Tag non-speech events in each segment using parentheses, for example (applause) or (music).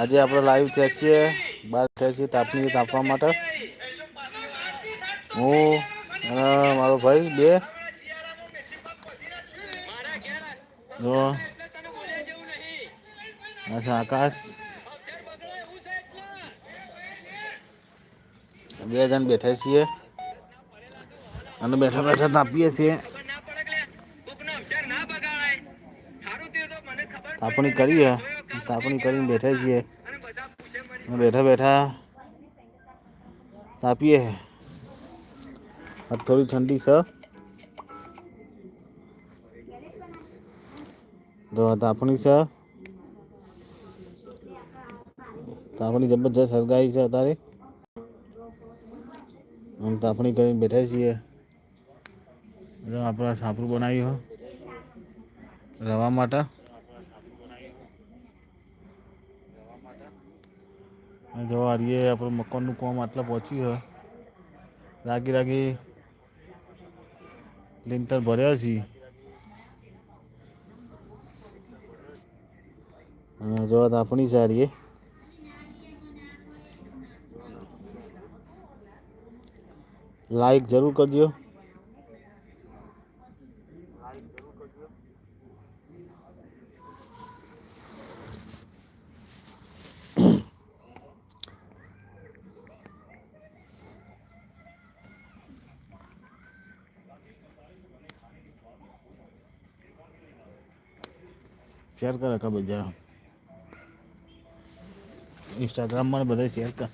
આજે આપણે લાઈવ થયા છીએ બહાર થયા છીએ તાપણી તાપવા માટે. હું અને મારો ભાઈ બે. જો. અચ્છા આકાશ. બે જણ બેઠા છીએ. અને બેઠા બેઠા તાપીએ છીએ. તાપણી કરીએ. તાપણી કરીને બેઠા છીએ બેઠા બેઠા તાપીએ આ થોડી ઠંડી છે જો તાપણી છે તાપણી જબરજસ્ત સળગાઈ છે અત્યારે આમ તાપણી કરીને બેઠા છીએ જો આપણે સાપરું બનાવ્યું રવા માટે જો હારીએ આપણું મકાનનું કામ આટલા પહોંચ્યું છે. રાગી રાગી લિન્ટર ભર્યા છીએ. અને જો આપણી સારીએ લાઈક જરૂર કરજો. શેર કરે કે બધા ઇન્સ્ટાગ્રામમાં બધા શેર કર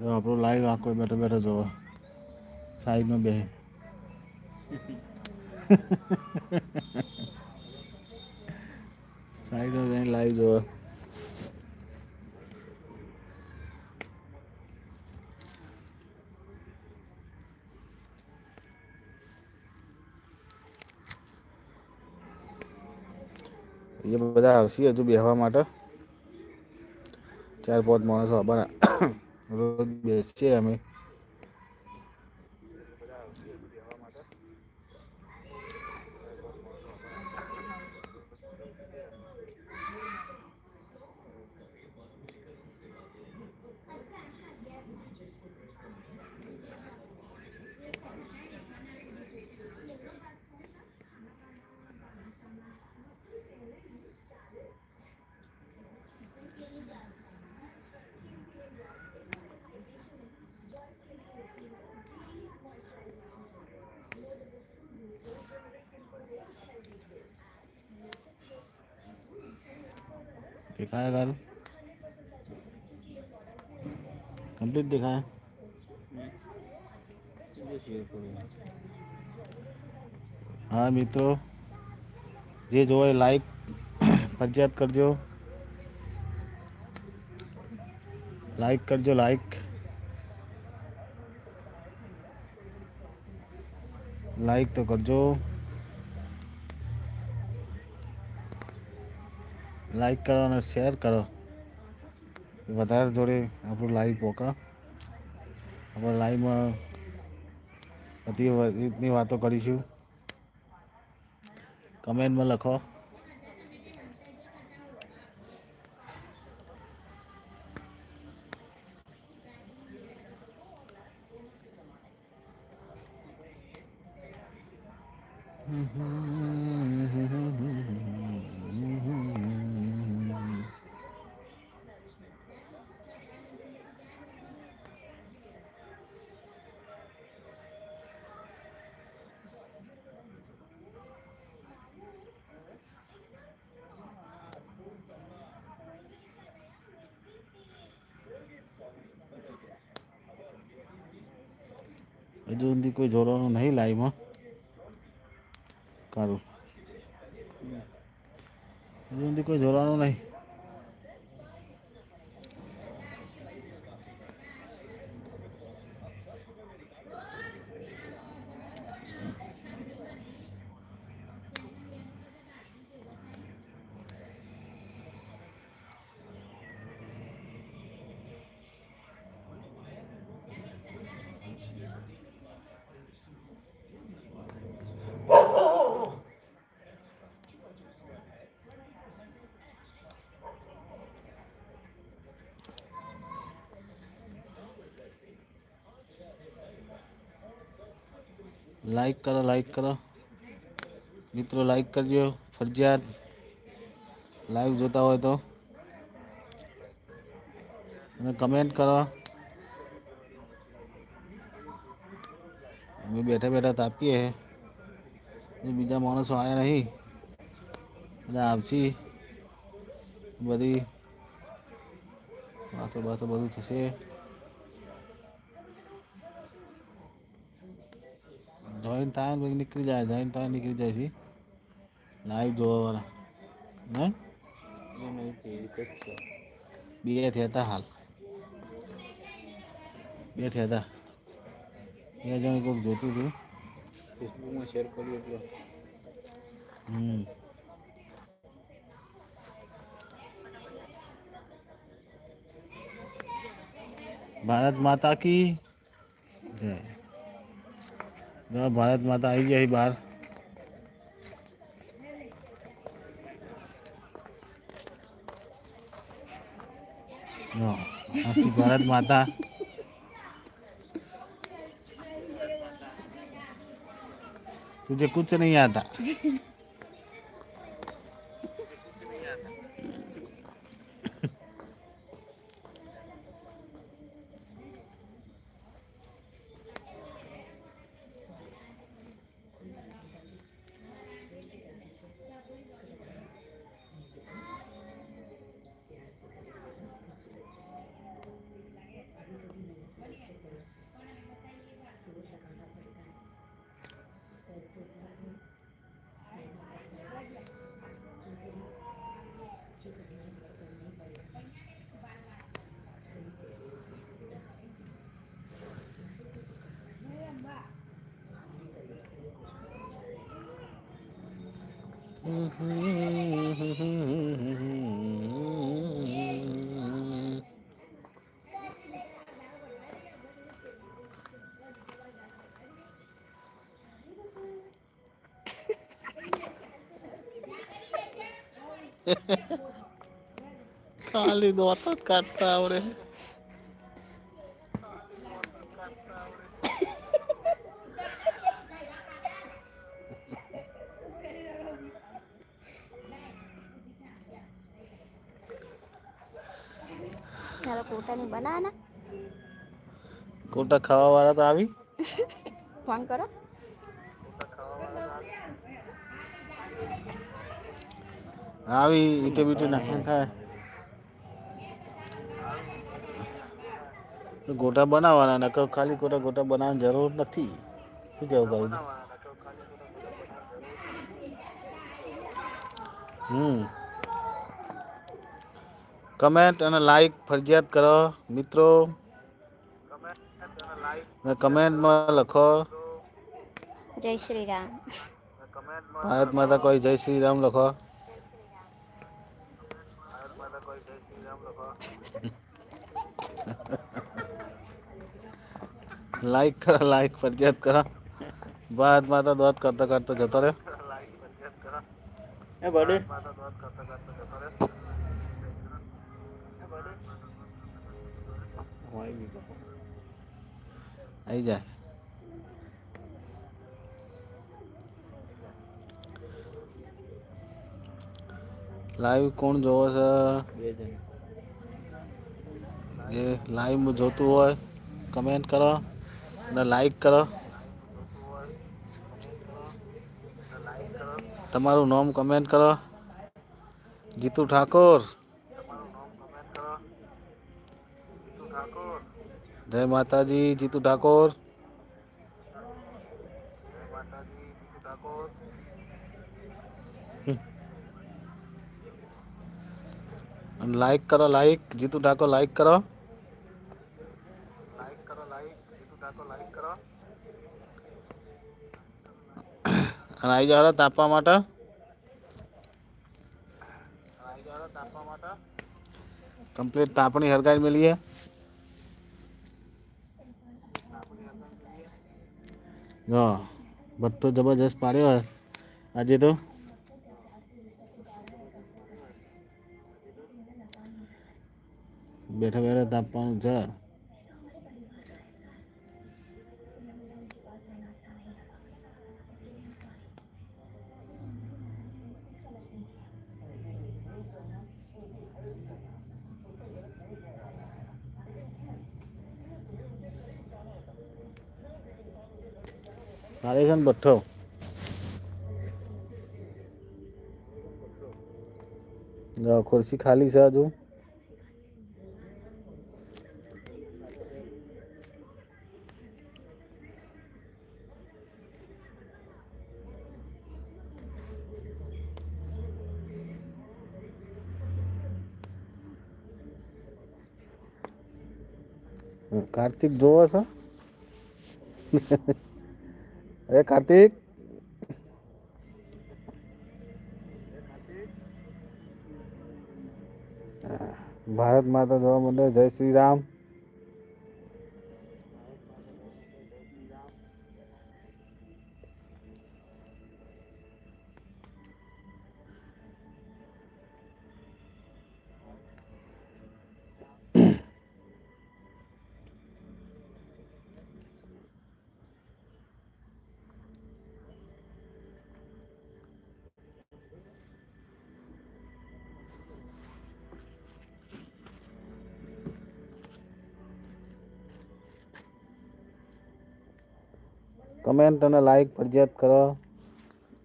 જો આપણો લાઈવ આખો બેઠો બેઠો જોવો સાઈડમાં બે સાઈડમાં બેહીને લાઈવ જોવો. એ બધા આવશે હજુ બેસવા માટે. ચાર પાંચ માણસો આભાર રોજ બેસીએ અમે. दिखाया गारू कंप्लीट दिखाया હા મિત્રો જે જોવે લાઈક (coughs) ફરજિયાત કરજો લાઈક કરજો લાઈક લાઈક તો કરજો લાઈક કરો અને શેર કરો. વધારે જોડે આપણું લાઈવ પોકા. આપણે લાઈવમાં બધી રીતની વાતો કરીશું. કમેન્ટમાં લખો. હજુ સુધી કોઈ જોડવાનું નહીં લાઈવમાં કારું. હજુ સુધી કોઈ જોડવાનું નહીં. લાઈક કરો લાઈક કરો. મિત્રો લાઈક કરજો. ફરજિયાત. લાઈવ જોતા હોય તો. અને કમેન્ટ કરો. અમે બેઠા બેઠા તાપીએ એ બીજા માણસો આવ્યા નહીં. બધા આવશી. બધી વાતો બાતો બધું થશે. જોઈન થાય ને પછી નીકળી જાય જોઈન થાય નીકળી જાય છે લાઈવ જોવાવાળા હે બે થયા હતા હાલ બે થયા હતા બે જણ કોઈક જોતું હતું ફેસબુકમાં શેર કર્યું એટલે હમ ભારત માતા કી જય જો ભારત માતા આવી જાય બહાર જો આખી ભારત માતા तुझे कुछ नहीं आता ખાલી દોત જ કાઢતા આવડે. કોટા ખાવા વાળા તો આવી ફોન કરો આવી ઈટે બીટે નાખીને થાય તો ગોટા બનાવવાના નકર ખાલી ગોટા ગોટા બનાવવાની જરૂર નથી શું કેવું કરું હમ કમેન્ટ અને લાઈક ફરજિયાત કરો મિત્રો અને કમેન્ટમાં લખો જય શ્રી રામ ભારત માતા કોઈ જય શ્રી રામ લખો લાઈક કરો લાઈક ફરજિયાત કરો ભારત માતા દોત કરતા કરતા જતો રહે એ બડે હોય બીજો આવી જાય લાઈવ કોણ જોવે છે બે જણ એ લાઈવ જોતું હોય કમેન્ટ કરો અને લાઈક કરો તમારું નામ કમેન્ટ કરો જીતુ ઠાકોર જય માતાજી જીતુ ઠાકોર અને લાઈક કરો લાઈક જીતુ ઠાકોર લાઈક કરો અને આવી જાવ તાપવા માટે કમ્પ્લીટ તાપણી હરગાઈ મેલીએ જો ભટ્ટો જબરજસ્ત પાડ્યો હોય આજે તો. બેઠા બેઠા તાપવાનું છે. તારે છે ને બઠ્ઠો જો ખુરશી ખાલી છે હજુ હમ, કાર્તિક જોવો છો (laughs) અરે કાર્તિક. ભારત માતા જોવા મળે. જય શ્રી રામ. કમેન્ટ અને લાઈક ફરજિયાત કરો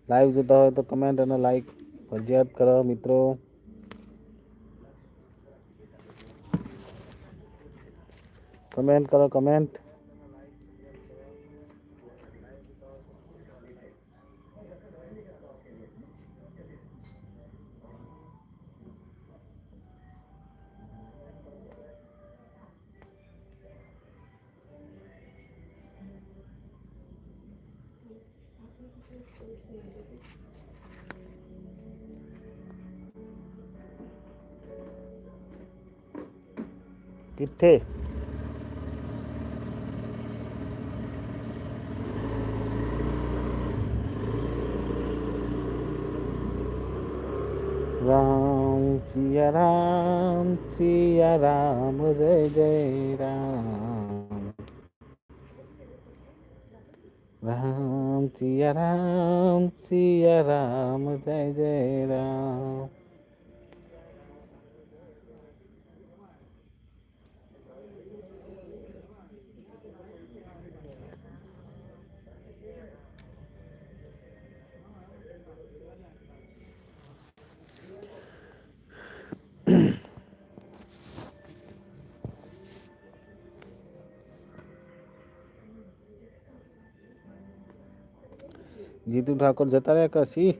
લાઈવ જોતા હોય તો કમેન્ટ અને લાઈક ફરજિયાત કરો મિત્રો કમેન્ટ કરો કમેન્ટ किथे राम सिया राम सिया, राम, जय जय, राम। राम सिया राम सिया, राम, जय जय, राम। જીતુ ઠાકોર જતા રહ્યા કશી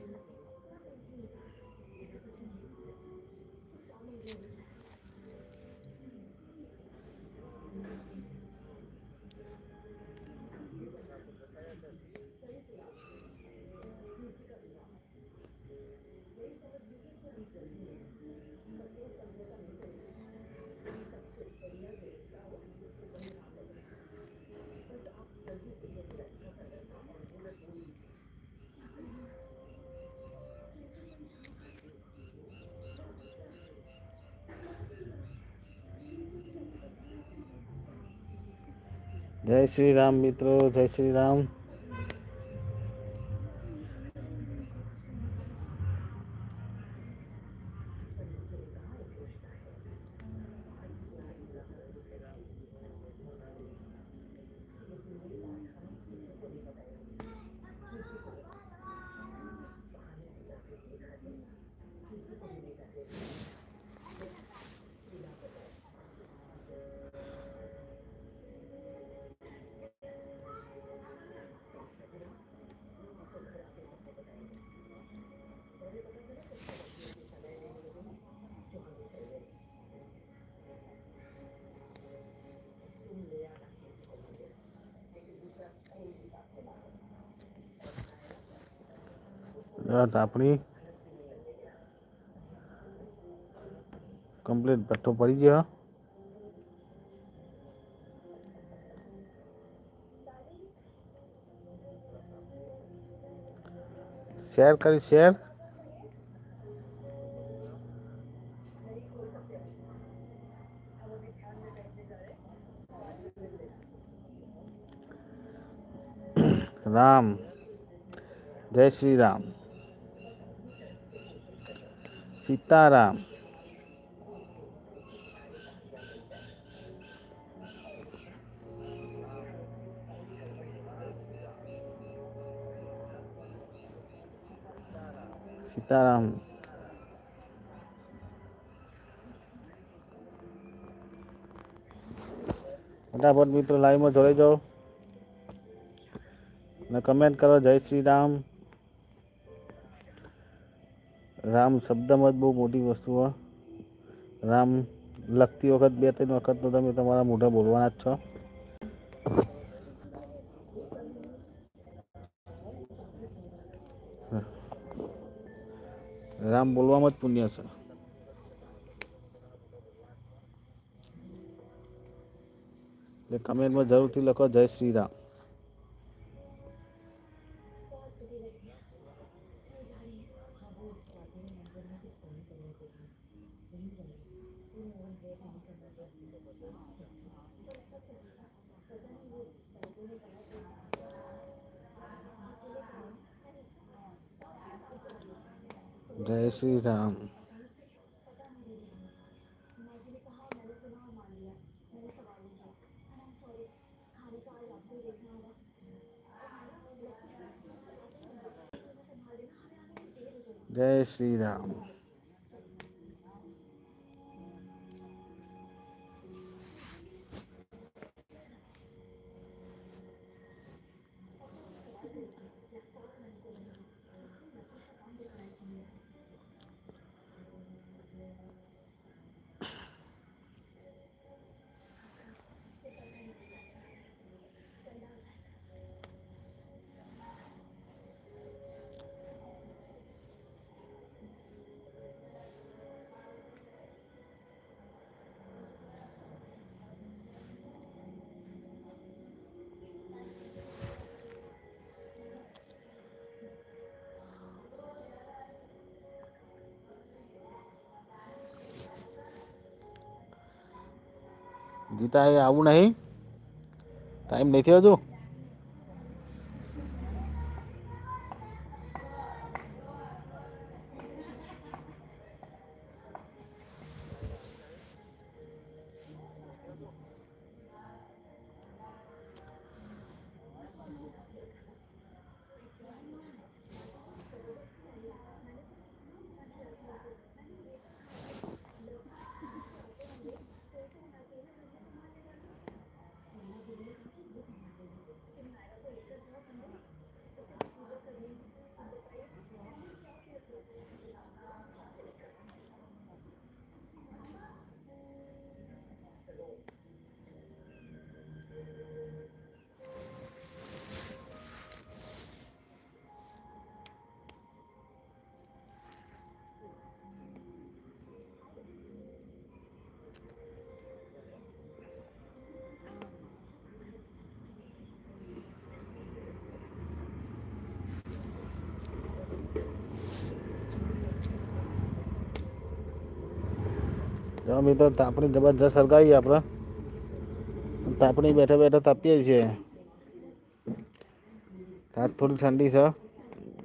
જય શ્રી રામ મિત્રો જય શ્રી રામ. રાત આપણી કમ્પ્લીટ પટ્ટો પડી ગયો શેર કરી શેર રામ જય શ્રી રામ सीताराम सीताराम ફટાફટ મિત્રો લાઈવમાં જોડાઈ જાઓ અને કમેન્ટ કરો જય શ્રી રામ રામ શબ્દમાં જ બહુ મોટી વસ્તુ રામ લખતી વખત બે ત્રણ વખત તો તમે તમારા મોઢા બોલવાના જ છો. રામ બોલવામાં જ પુણ્ય છે. એટલે કમેન્ટમાં જરૂરથી લખો, જય શ્રી રામ. ஸ்ரீராம் ஜெய் ஸ்ரீராம் જીતા એ આવું નહીં. ટાઈમ નથી હજુ? જો મિત્રો તાપણી જબરજસ્ત સળગાવી આપણે. તાપણી બેઠા બેઠા તાપીએ છીએ. આજ થોડી ઠંડી છે.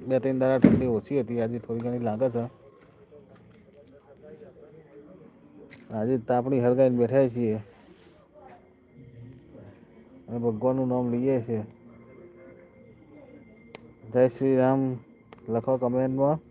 બે ત્રણ દાડા ઠંડી ઓછી હતી. આજે થોડી ઘણી લાગે છે. આજે તાપણી હળગાઈને બેઠા છીએ. અને ભગવાનનું નામ લઈએ છીએ. જય શ્રી રામ. લખો કમેન્ટમાં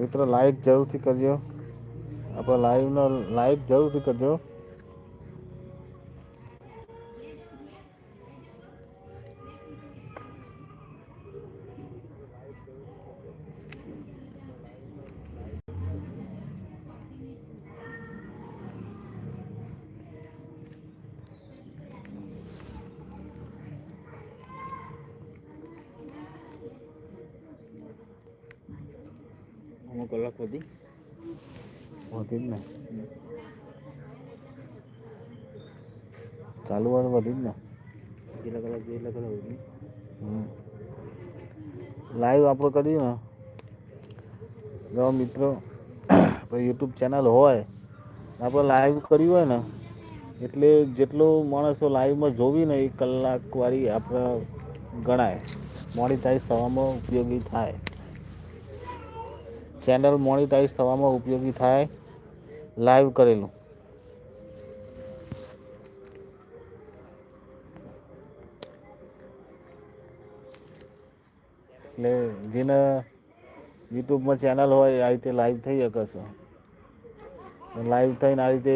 મિત્રો લાઈક જરૂરથી કરજો. આપણે લાઈવનો લાઈક જરૂરથી કરજો. ચાલુ તો વધી જ ને. જેટલા કલાક જોઈએ કલાક લાઈવ આપણે કરીએ ને. જો મિત્રો યુટ્યુબ ચેનલ હોય આપણે લાઈવ કર્યું હોય ને એટલે જેટલો માણસો લાઈવમાં જોવી ને એ કલાકવાળી આપણે ગણાય. મોનિટાઈઝ થવામાં ઉપયોગી થાય. ચેનલ મોનિટાઈઝ થવામાં ઉપયોગી થાય. લાઈવ કરેલું. એટલે જેને યુટ્યુબમાં ચેનલ હોય, આ રીતે લાઈવ થઈ શકે છે. લાઈવ થઈને આ રીતે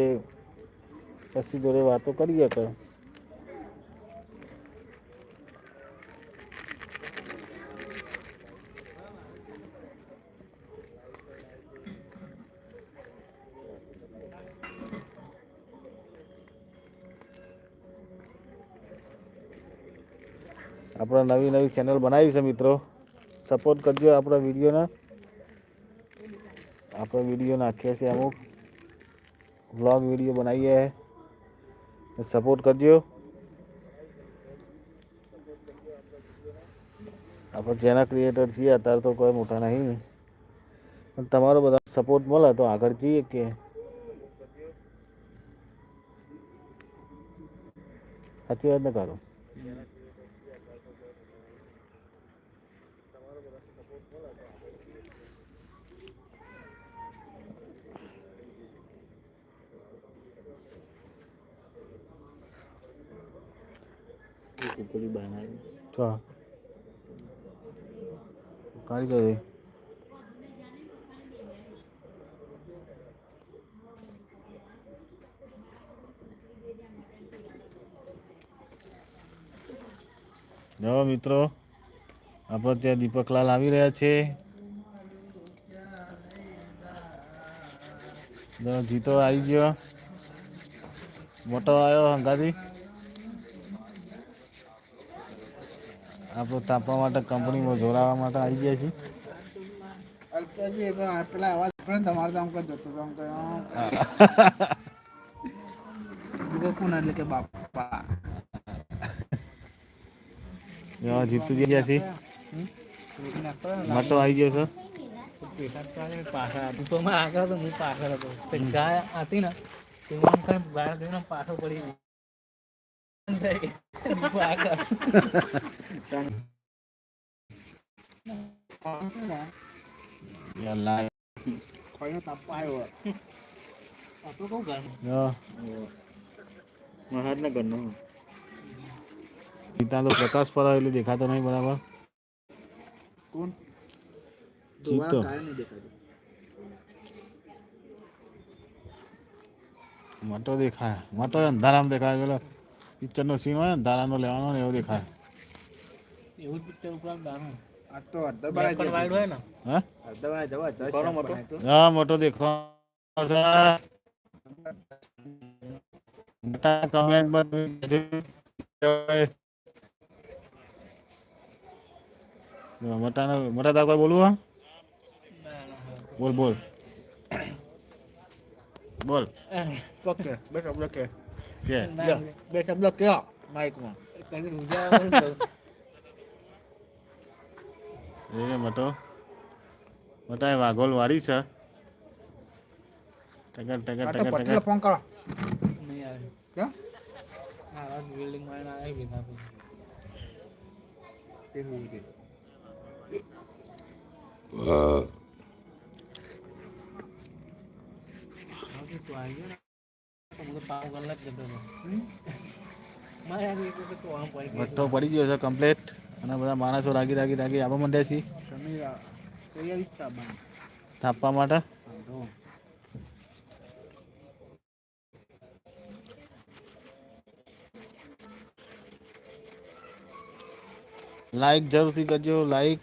પછી જોડે વાતો કરી શકે. આપણે નવી નવી ચેનલ બનાવી છે મિત્રો. સપોર્ટ કરજો આપણા વિડીયોને આપણે વિડીયો નાખીએ છીએ અમુક વ્લોગ વિડીયો બનાવીએ સપોર્ટ કરજો આપણે જેના ક્રિએટર છીએ અત્યારે તો કોઈ મોટા નહીં પણ તમારો બધા સપોર્ટ મળે તો આગળ જઈએ કે સાચી વાત ને કરો કુકરી બનાવી તો કાઢી જો મિત્રો, આપણે ત્યાં દીપકલાલ આવી રહ્યા છે. જીતો આવી ગયો. મોટો આવ્યો હંગાથી આપણે તાપવા માટે કંપનીમાં જોડાવા માટે આવી ગયા છીએ. પેલા અવાજ પડે તમારે આમ કરી જતો આમ કોણ એટલે કે બાપા જો જીતું ગયા મોટો છે. હતું તો આગળ હતો હું પાછળ હતો ગાય. હતી ને તે જોઈને પડી આ તો કહું ગાયનું. જો મારા હાથના ઘરનો ત્યાં તો પ્રકાશ પર એટલે દેખાતો નહીં બરાબર કોણ જીતો કાંઈ નહીં દેખાતું મોટો દેખાય મોટો અંધારામાં દેખાય પેલો પિક્ચરનો સીન હોય ને અંધારાનો લેવાનો ને એવો દેખાય એવું જ પિક્ચર ઉપર ગાનું આ તો અડધર બ્લેક બનાવી એન્ડ વ્હાઈટ હોય ને હા અડધર બનાવી જવા જવા કોનો શાક મોટો? બનાવ્યું તું. હા મોટો દેખો મોટા કમેન્ટ મોટા મોટા તા કોઈ બોલવું હા બોલ બોલ બોલ ઓકે બે શબ્દ કે કે લ્યો, બે શબ્દ કયો માઇકમાં કદી રૂજા એ મોટો મોટા એ વાઘોલ વાળી છે તો ટકર પટેલ ટકર ફોન કરો નહીં આવે કેમ આ બિલ્ડિંગમાં આવી ગઈ ના તે હું કે તું આવી ગયો તો હું આવી કે તું આમ પડી ગયો છે કમ્પ્લેટ અને બધા માણસો રાગી રાગી રાગી આવવા માંડ્યા છે થાપવા માટે લાઈક જરૂરથી કરજો લાઈક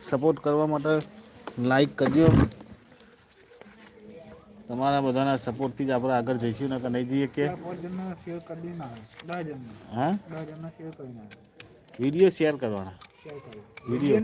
સપોર્ટ કરવા માટે લાઈક કરજો. તમારા બધાના સપોર્ટથી જ આપણે આગળ જઈશું ને કે નહીં જઈએ કે. હા? વીડિયો શેર કરવાના. વીડિયો